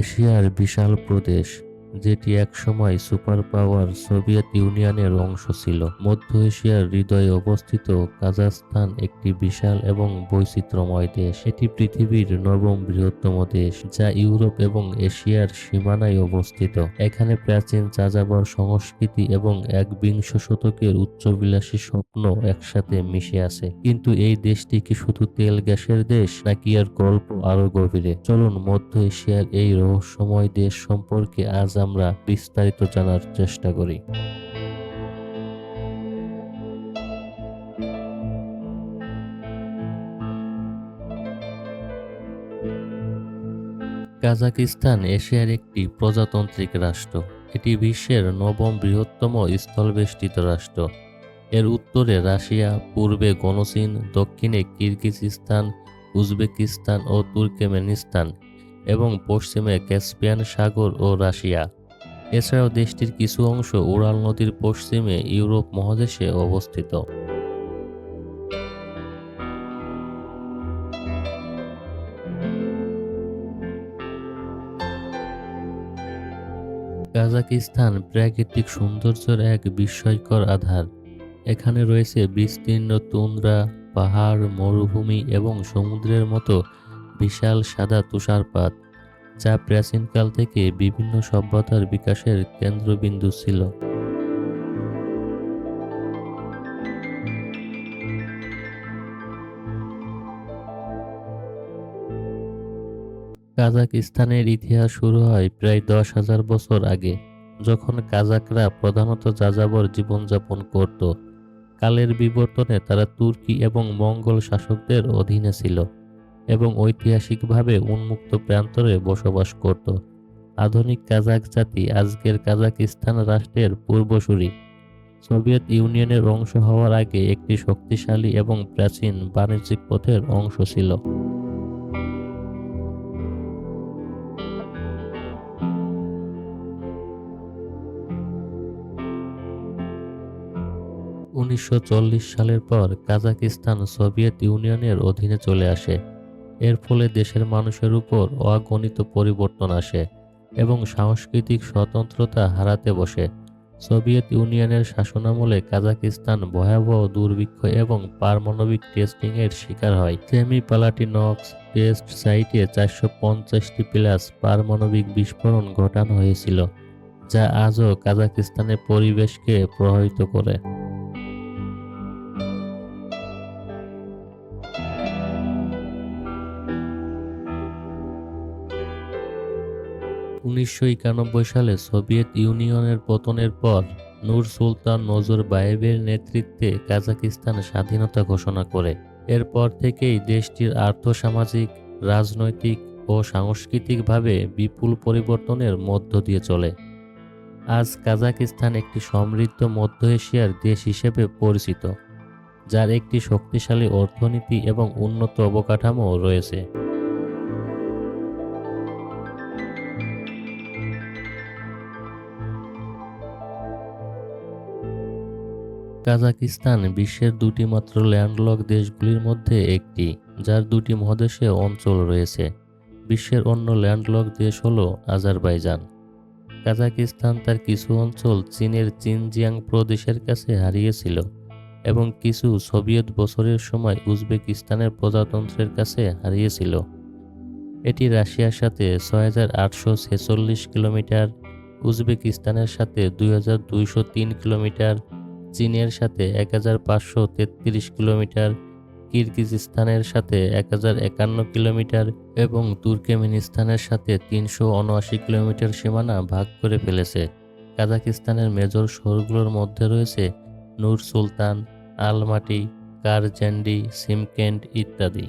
এশিয়ার বিশাল প্রদেশ। যেটি একসময় সুপার পাওয়ার সোভিয়েত ইউনিয়নের অংশ ছিল। মধ্য এশিয়ার হৃদয়ে অবস্থিত কাজাখস্তান একটি বিশাল এবং বৈচিত্র্যময় দেশ। এটি পৃথিবীর নবম বৃহত্তম দেশ, যা ইউরোপ এবং এশিয়ার সীমানায় অবস্থিত। এখানে প্রাচীন যাযাবর সংস্কৃতি এবং একবিংশ শতকের উচ্চবিলাসী স্বপ্ন একসাথে মিশে আছে। কিন্তু এই দেশটি কি শুধু তেল গ্যাসের দেশ, নাকি এর গল্প আরও গভীরে? চলুন মধ্য এশিয়ার এই রহস্যময় দেশ সম্পর্কে আজ আমরা বিস্তারিত জানার চেষ্টা করি। কাজাকিস্তান এশিয়ার একটি প্রজাতান্ত্রিক রাষ্ট্র। এটি বিশ্বের নবম বৃহত্তম স্থলবেষ্টিত রাষ্ট্র। এর উত্তরে রাশিয়া, পূর্বে গণচীন, দক্ষিণে কিরগিজস্তান, উজবেকিস্তান ও তুর্কমেনিস্তান। এবং পশ্চিমে ক্যাসপিয়ান সাগর ও রাশিয়া। এছাড়াও দেশটির কিছু অংশ উড়াল নদীর পশ্চিমে ইউরোপ মহাদেশে অবস্থিত। কাজাকিস্তান প্রাকৃতিক সৌন্দর্যের এক বিস্ময়কর আধার। এখানে রয়েছে বিস্তীর্ণ তুন্দ্রা, পাহাড়, মরুভূমি এবং সমুদ্রের মতো বিশাল সাদা তুষারপাত, যা প্রাচীনকাল থেকে বিভিন্ন সভ্যতার বিকাশের কেন্দ্রবিন্দু ছিল। কাজাকিস্তানের ইতিহাস শুরু হয় প্রায় দশ হাজার বছর আগে, যখন কাজাকরা প্রধানত যাযাবর জীবনযাপন করত। কালের বিবর্তনে তারা তুর্কি এবং মঙ্গল শাসকদের অধীনে ছিল। এবং ঐতিহাসিকভাবে উন্মুক্ত প্রান্তরে বসবাস করত। আধুনিক কাজাক জাতি আজকের কাজাকিস্তান রাষ্ট্রের পূর্বসূরি। সোভিয়েত ইউনিয়নের অংশ হওয়ার আগে একটি শক্তিশালী এবং প্রাচীন বাণিজ্যিক পথের অংশ ছিল। উনিশশো চল্লিশ সালের পর কাজাকিস্তান সোভিয়েত ইউনিয়নের অধীনে চলে আসে। এর ফলে দেশের মানুষের উপর অগণিত পরিবর্তন আসে এবং সাংস্কৃতিক স্বতন্ত্রতা হারাতে বসে। সোভিয়েত ইউনিয়নের শাসনামলে কাজাকিস্তান ভয়াবহ দুর্ভিক্ষ এবং পারমাণবিক টেস্টিং এর শিকার হয়। সেমি পালাটিনক্স টেস্ট সাইটে চারশো পঞ্চাশটি প্লাস পারমাণবিক বিস্ফোরণ ঘটানো হয়েছিল, যা আজও কাজাকিস্তানের পরিবেশকে প্রভাবিত করে। উনিশশো একানব্বই সালে সোভিয়েত ইউনিয়নের পতনের পর নূর সুলতান নজর বায়েবের নেতৃত্বে কাজাকিস্তান স্বাধীনতা ঘোষণা করে। এরপর থেকেই দেশটির আর্থসামাজিক, রাজনৈতিক ও সাংস্কৃতিকভাবে বিপুল পরিবর্তনের মধ্য দিয়ে চলে। আজ কাজাকিস্তান একটি সমৃদ্ধ মধ্য এশিয়ার দেশ হিসেবে পরিচিত, যার একটি শক্তিশালী অর্থনীতি এবং উন্নত অবকাঠামো রয়েছে। কাজাকিস্তান বিশ্বের দুটি মাত্র ল্যান্ডলক দেশগুলির মধ্যে একটি, যার দুটি মহাদেশে অঞ্চল রয়েছে। বিশ্বের অন্য ল্যান্ডলক দেশ হল আজারবাইজান। কাজাকিস্তান তার কিছু অঞ্চল চীনের চিনজিয়াং প্রদেশের কাছে হারিয়েছিল এবং কিছু সোভিয়েত বছরের সময় উজবেকিস্তানের প্রজাতন্ত্রের কাছে হারিয়েছিল। এটি রাশিয়ার সাথে ছয় হাজার আটশো ছেচল্লিশ কিলোমিটার, উজবেকিস্তানের সাথে দুই হাজার দুইশো তিন কিলোমিটার চীনের সাথে এক হাজার পাঁচশো তেত্রিশ কিলোমিটার, কিরগিজস্তানের সাথে এক হাজার একান্ন কিলোমিটার এবং তুর্কমেনিস্তানের সাথে তিনশো উনআশি কিলোমিটার সীমানা ভাগ করে ফেলেছে। কাজাকিস্তানের মেজর শহরগুলোর মধ্যে রয়েছে নূর সুলতান, আলমাটি কারজ্যান্ডি সিমকেন্ড ইত্যাদি।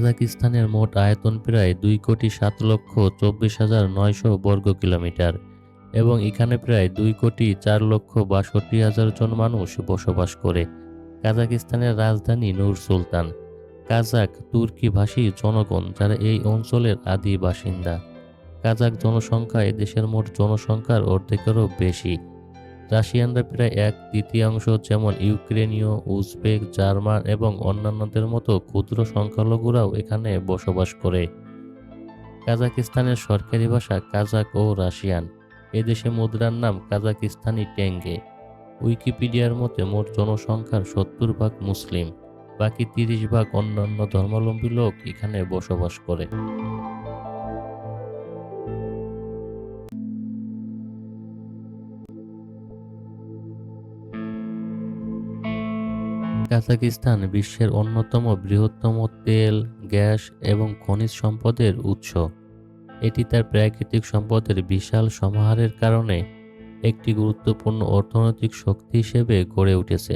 কাজাকিস্তানের মোট আয়তন প্রায় দুই কোটি সাত লক্ষ চব্বিশ হাজার নয়শো বর্গ কিলোমিটার এবং এখানে প্রায় দুই কোটি চার লক্ষ বাষট্টি হাজার জন মানুষ বসবাস করে। কাজাকিস্তানের রাজধানী নূর সুলতান, কাজাক তুর্কি ভাষী জনগণ যারা এই অঞ্চলের আদি বাসিন্দা। কাজাক জনসংখ্যা এদেশের মোট জনসংখ্যার অর্ধেকেরও বেশি। রাশিয়ানরা প্রায় এক তৃতীয়াংশ যেমন ইউক্রেনীয়, উজবেক, জার্মান এবং অন্যান্যদের মতো ক্ষুদ্র সংখ্যালঘুরাও এখানে বসবাস করে। কাজাকিস্তানের সরকারি ভাষা কাজাক ও রাশিয়ান। এদেশে মুদ্রার নাম কাজাকিস্তানি টেঙ্গে। উইকিপিডিয়ার মতে মোট জনসংখ্যার সত্তর ভাগ মুসলিম, বাকি তিরিশ ভাগ অন্যান্য ধর্মাবলম্বী লোক এখানে বসবাস করে। কাজাকিস্তান বিশ্বের অন্যতম বৃহত্তম তেল, গ্যাস এবং খনিজ সম্পদের উৎস। এটি তার প্রাকৃতিক সম্পদের বিশাল সমাহারের কারণে একটি গুরুত্বপূর্ণ অর্থনৈতিক শক্তি হিসেবে গড়ে উঠেছে।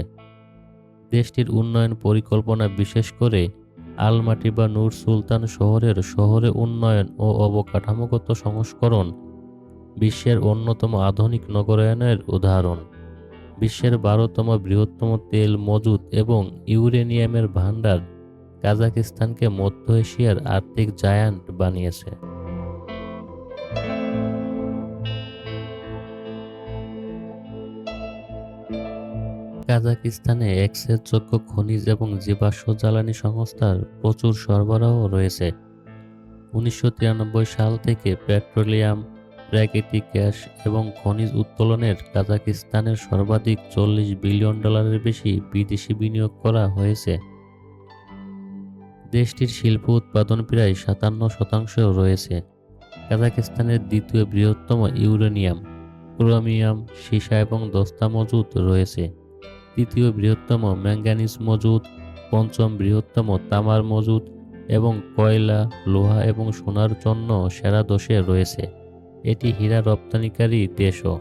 দেশটির উন্নয়ন পরিকল্পনা বিশেষ করে আলমাটি বা নূর সুলতান শহরের শহরে উন্নয়ন ও অবকাঠামোগত সংস্করণ বিশ্বের অন্যতম আধুনিক নগরায়নের উদাহরণ। বিশ্বের বারোতম বৃহত্তম তেল মজুদ এবং ইউরেনিয়ামের ভান্ডার কাজাকিস্তানকে মধ্য এশিয়ার আর্থিক জায়ান্ট বানিয়েছে। কাজাকিস্তানে এক্সেসযোগ্য খনিজ এবং জীবাশ্ম জ্বালানি সংস্থার প্রচুর সরবরাহ রয়েছে। উনিশশো তিরানব্বই সাল থেকে পেট্রোলিয়াম প্রাকৃতিক গ্যাস এবং খনিজ উত্তোলনের কাজাকিস্তানের সর্বাধিক চল্লিশ বিলিয়ন ডলারের বেশি বিদেশি বিনিয়োগ করা হয়েছে। দেশটির শিল্প উৎপাদন প্রায় সাতান্ন শতাংশ রয়েছে। কাজাকিস্তানের দ্বিতীয় বৃহত্তম ইউরেনিয়াম, ক্রোমিয়াম, সীসা এবং দস্তা মজুদ রয়েছে। তৃতীয় বৃহত্তম ম্যাঙ্গানিজ মজুদ পঞ্চম বৃহত্তম তামার মজুদ এবং কয়লা, লোহা এবং সোনার জন্য সেরা দশে রয়েছে। এটি হীরা রপ্তানিকারী দেশও।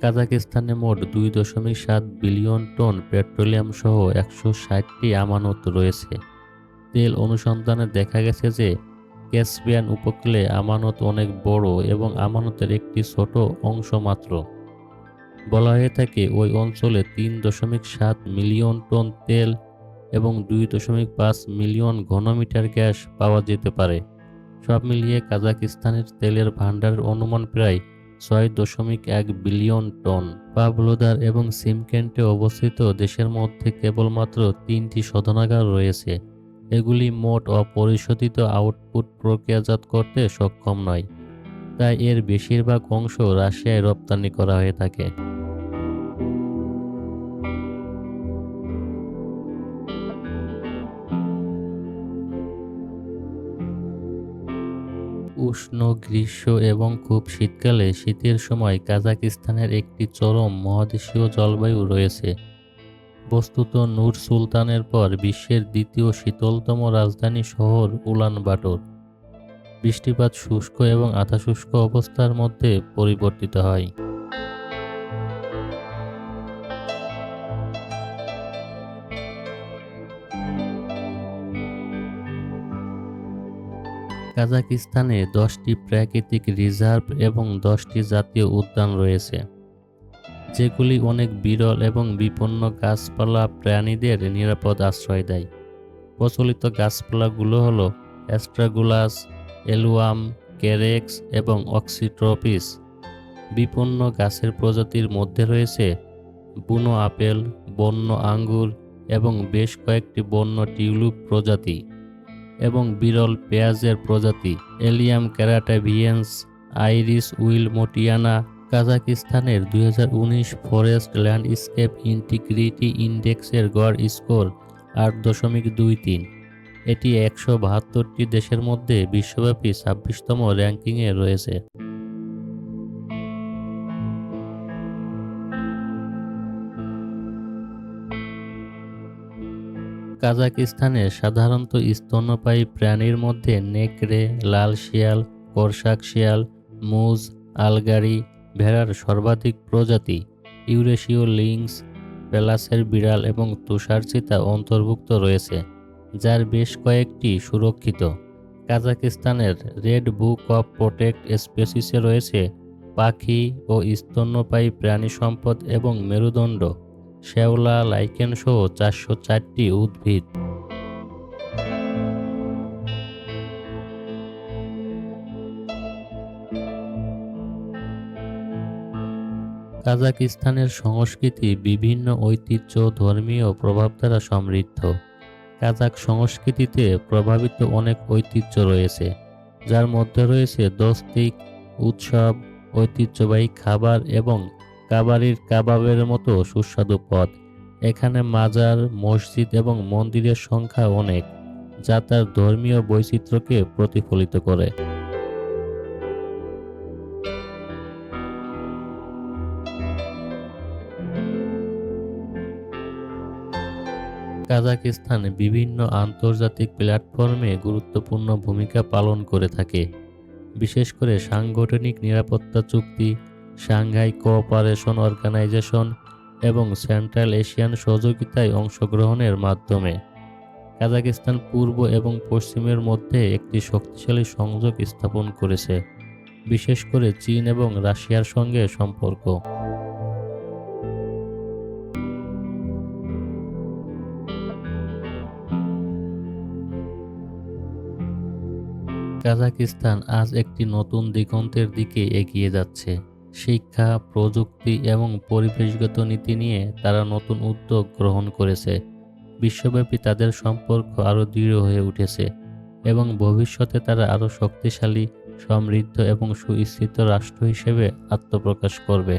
কাজাকিস্তানে মোট দুই দশমিক সাত বিলিয়ন টন পেট্রোলিয়াম সহ একশো ষাটটি আমানত রয়েছে। তেল অনুসন্ধানে দেখা গেছে যে, ক্যাসপিয়ান উপকূলে আমানত অনেক বড় এবং আমানতের একটি ছোট অংশ মাত্র। বলা হয়ে থাকে, ওই অঞ্চলে তিন দশমিক সাত মিলিয়ন টন তেল এবং দুই দশমিক পাঁচ মিলিয়ন ঘনমিটার গ্যাস পাওয়া যেতে পারে। সব মিলিয়ে কাজাকিস্তানের তেলের ভাণ্ডারের অনুমান প্রায় ছয় দশমিক এক বিলিয়ন টন। পাবলোদার এবং সিমকেন্টে অবস্থিত দেশের মধ্যে কেবলমাত্র তিনটি শোধনাগার রয়েছে। এগুলি মোট অপরিশোধিত আউটপুট প্রক্রিয়াজাত করতে সক্ষম নয়। তাই এর বেশিরভাগ অংশ রাশিয়ায় রপ্তানি করা হয়ে থাকে। উষ্ণ গ্রীষ্ম এবং খুব শীতকালে শীতের সময় কাজাকিস্তানের একটি চরম মহাদেশীয় জলবায়ু রয়েছে। বস্তুত নূর সুলতানের পর বিশ্বের দ্বিতীয় শীতলতম রাজধানী শহর উলানবাটর। বৃষ্টিপাত শুষ্ক এবং আধা শুষ্ক অবস্থার মধ্যে পরিবর্তিত হয়। কাজাকিস্তানে দশটি প্রাকৃতিক রিজার্ভ এবং দশটি জাতীয় উদ্যান রয়েছে, যেগুলি অনেক বিরল এবং বিপন্ন গাছপালা প্রাণীদের নিরাপদ আশ্রয় দেয়। প্রচলিত গাছপালাগুলো হলো অ্যাস্ট্রাগুলাস, এলুয়াম, ক্যারেক্স এবং অক্সিট্রপিস। বিপন্ন গাছের প্রজাতির মধ্যে রয়েছে বুনো আপেল, বন্য আঙ্গুর এবং বেশ কয়েকটি বন্য টিউলিপ প্রজাতি। এবং বিরল পেঁয়াজের প্রজাতি এলিয়াম ক্যারাটাভিয়েন্স, আইরিস উইল মোটিয়ানা, কাজাকিস্তানের দুই হাজার উনিশ ফরেস্ট ল্যান্ডস্কেপ ইন্টিগ্রিটি ইন্ডেক্সের গড় স্কোর আট দশমিক দুই তিন। এটি একশো বাহাত্তরটি দেশের মধ্যে বিশ্বব্যাপী ছাব্বিশতম র্যাঙ্কিংয়ে রয়েছে। কাজাকিস্তানে সাধারণত স্তন্যপায়ী প্রাণীর মধ্যে নেকড়ে, লাল শিয়াল করসাক শিয়াল, মুজ, আলগারি, ভেড়ার সর্বাধিক প্রজাতি, ইউরেশীয় লিংস পেলাসের বিড়াল এবং তুষার চিতা অন্তর্ভুক্ত রয়েছে, যার বেশ কয়েকটি সুরক্ষিত। কাজাকিস্তানের রেড বুক অফ প্রোটেক্ট স্পেসিসে রয়েছে পাখি ও স্তন্যপায়ী প্রাণী সম্পদ এবং মেরুদণ্ড। শ্যাওলা, লাইকেন সহ চারশো চারটি উদ্ভিদ। কাজাকিস্তানের সংস্কৃতি বিভিন্ন ঐতিহ্য, ধর্মীয় প্রভাব দ্বারা সমৃদ্ধ। কাজাক সংস্কৃতিতে প্রভাবিত অনেক ঐতিহ্য রয়েছে, যার মধ্যে রয়েছে দস্তিক, উৎসব, ঐতিহ্যবাহী খাবার এবং কাবারির কাবাবের মতো সুস্বাদু পদ। এখানে মাজার, মসজিদ এবং মন্দিরের সংখ্যা অনেক, যা তার ধর্মীয় বৈচিত্র্যকে প্রতিফলিত করে। কাজাকিস্তান বিভিন্ন আন্তর্জাতিক প্ল্যাটফর্মে গুরুত্বপূর্ণ ভূমিকা পালন করে থাকে, বিশেষ করে সাংগঠনিক নিরাপত্তা চুক্তি সাংঘাই কোঅপারেশন অর্গানাইজেশন এবং সেন্ট্রাল এশিয়ান সহযোগিতায় অংশগ্রহণের মাধ্যমে। কাজাকিস্তান পূর্ব এবং পশ্চিমের মধ্যে একটি শক্তিশালী সংযোগ স্থাপন করেছে, বিশেষ করে চীন এবং রাশিয়ার সঙ্গে সম্পর্ক। কাজাকিস্তান আজ একটি নতুন দিগন্তের দিকে এগিয়ে যাচ্ছে। শিক্ষা, প্রযুক্তি এবং পরিবেশগত নীতি নিয়ে তারা নতুন উদ্যোগ গ্রহণ করেছে। বিশ্বব্যাপী তাদের সম্পর্ক আরও দৃঢ় হয়ে উঠেছে এবং ভবিষ্যতে তারা আরও শক্তিশালী, সমৃদ্ধ এবং সুস্থিত রাষ্ট্র হিসেবে আত্মপ্রকাশ করবে।